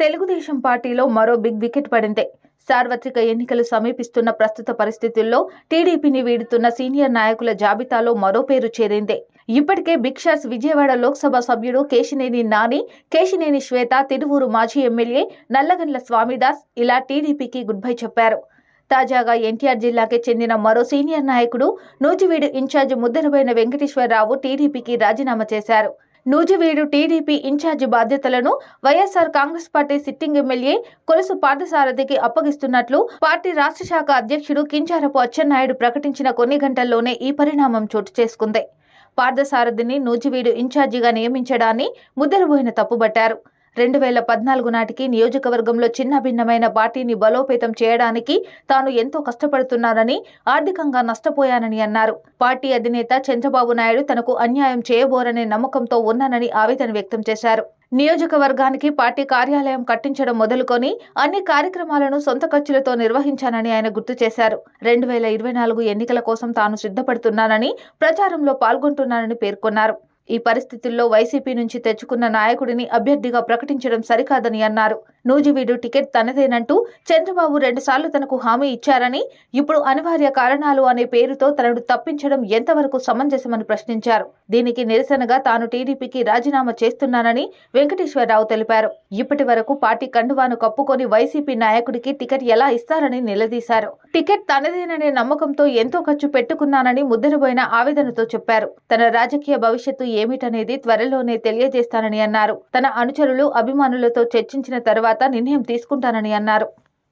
తెలుగుదేశం పార్టీలో మరో big wicket పడింది. సార్వత్రిక ఎన్నికలు సమీపిస్తున్న ప్రస్తుత పరిస్థితుల్లో టీడీపీని వీడుతున్న సీనియర్ నాయకుల జాబితాలో మరో పేరు చేరింది. ఇప్పటికే బిగ్ షాట్స్ విజయవాడ లోక్సభ సభ్యుడు కేశినేని నాని కేశినేని శ్వేత తిరువూరు మాజీ ఎమ్మెల్యే నల్లగండ్ల స్వామిదాస్ ఇలా టీడీపీకి గుడ్ బై చెప్పారు. తాజాగా ఎన్టీఆర్ జిల్లాకి చెందిన మరో సీనియర్ నాయకుడు నూజివీడు ఇన్ఛార్జ్ ముద్దరబోయిన వెంకటేశ్వరరావు టీడీపీకి రాజీనామా చేశారు. నూజివీడు టీడీపీ ఇన్ఛార్జి బాధ్యతలను YSR Congress party sitting MLA Kolusu పార్థసారథికి అప్పగిస్తున్నట్లు పార్టీ రాష్ట్ర శాఖ అధ్యక్షుడు కించారపు అచ్చెన్నాయుడు ప్రకటించిన కొన్ని గంటల్లోనే ఈ పరిణామం చోటు చేసుకుంది. పార్థసారథిని నూజివీడు ఇన్ఛార్జిగా నియమించడాన్ని ముద్దరబోయిన తప్పుబట్టారు. రెండు వేల పద్నాలుగు నాటికి నియోజకవర్గంలో చిన్న భిన్నమైన పార్టీని బలోపేతం చేయడానికి తాను ఎంతో కష్టపడుతున్నానని ఆర్థికంగా నష్టపోయానని అన్నారు. పార్టీ అధినేత చంద్రబాబు నాయుడు తనకు అన్యాయం చేయబోరనే నమ్మకంతో ఉన్నానని ఆవేదన వ్యక్తం చేశారు. నియోజకవర్గానికి పార్టీ కార్యాలయం కట్టించడం మొదలుకొని అన్ని కార్యక్రమాలను సొంత ఖర్చులతో నిర్వహించానని ఆయన గుర్తు చేశారు. రెండు వేల ఇరవై నాలుగు ఎన్నికల కోసం తాను సిద్ధపడుతున్నానని ప్రచారంలో పాల్గొంటున్నానని పేర్కొన్నారు. ఈ పరిస్థితుల్లో వైసీపీ నుంచి తెచ్చుకున్న నాయకుడిని అభ్యర్థిగా ప్రకటించడం సరికాదని అన్నారు. నూజివీడు టికెట్ తనదేనంటూ చంద్రబాబు రెండుసార్లు తనకు హామీ ఇచ్చారని ఇప్పుడు అనివార్య కారణాలు అనే పేరుతో తనను తప్పించడం ఎంతవరకు సమంజసమని ప్రశ్నించారు. దీనికి నిరసనగా తాను టీడీపీకి రాజీనామా చేస్తున్నానని వెంకటేశ్వరరావు తెలిపారు. ఇప్పటి వరకు పార్టీ కండువాను కప్పుకొని వైసీపీ నాయకుడికి టికెట్ ఎలా ఇస్తారని నిలదీశారు. టికెట్ తనదేననే నమ్మకంతో ఎంతో ఖర్చు పెట్టుకున్నానని ముద్దరబోయిన ఆవేదనతో చెప్పారు. తన రాజకీయ భవిష్యత్తు ఏమిటనేది త్వరలోనే తెలియజేస్తానని అన్నారు. తన అనుచరులు అభిమానులతో చర్చించిన తర్వాత నిర్ణయం తీసుకుంటానని అన్నారు.